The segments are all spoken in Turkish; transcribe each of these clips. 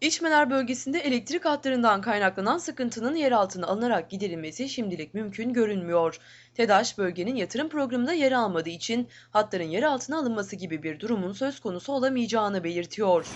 İçmeler bölgesinde elektrik hatlarından kaynaklanan sıkıntının yer altına alınarak giderilmesi şimdilik mümkün görünmüyor. TEDAŞ bölgenin yatırım programında yer almadığı için hatların yer altına alınması gibi bir durumun söz konusu olamayacağını belirtiyor.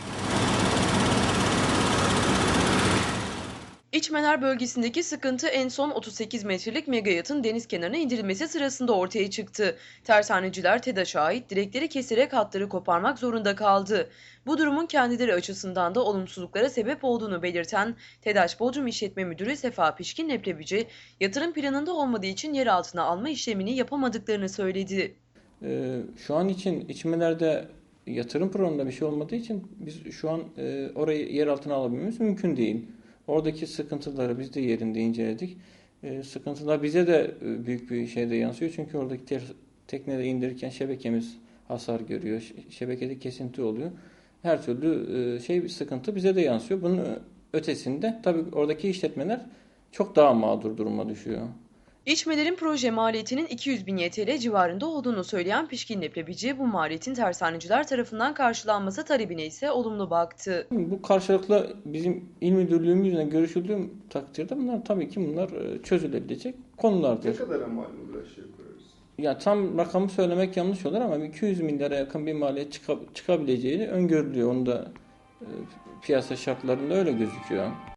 İçmeler bölgesindeki sıkıntı en son 38 metrelik megayatın deniz kenarına indirilmesi sırasında ortaya çıktı. Tersaneciler TEDAŞ'a ait direkleri keserek hatları koparmak zorunda kaldı. Bu durumun kendileri açısından da olumsuzluklara sebep olduğunu belirten TEDAŞ Bodrum İşletme Müdürü Sefa Pişkin Leblebici, yatırım planında olmadığı için yer altına alma işlemini yapamadıklarını söyledi. Ee, Şu an için içmelerde yatırım programında bir şey olmadığı için biz şu an e, orayı yer altına alabilmemiz mümkün değil. Oradaki sıkıntıları biz de yerinde inceledik. E, Sıkıntılar bize de e, büyük bir şeyde yansıyor. Çünkü oradaki ter- tekneleri indirirken şebekemiz hasar görüyor. Şebekede kesinti oluyor. Her türlü e, şey sıkıntı bize de yansıyor. Bunun ö- ötesinde tabii oradaki işletmeler çok daha mağdur duruma düşüyor. İçmelerin proje maliyetinin 200 bin YTL civarında olduğunu söyleyen Pişkin Leblebici, bu maliyetin tersaneciler tarafından karşılanması talebine ise olumlu baktı. Bu karşılıklı bizim il müdürlüğümüzle görüşüldüğüm takdirde bunlar tabii ki bunlar e, çözülebilecek Ne konulardır. kadara mal olur aşağı yukarı? Ya tam rakamı söylemek yanlış olur ama 200 milyara yakın bir maliyet çıka- çıkabileceğini öngörülüyor. Onu da e, piyasa şartlarında öyle gözüküyor.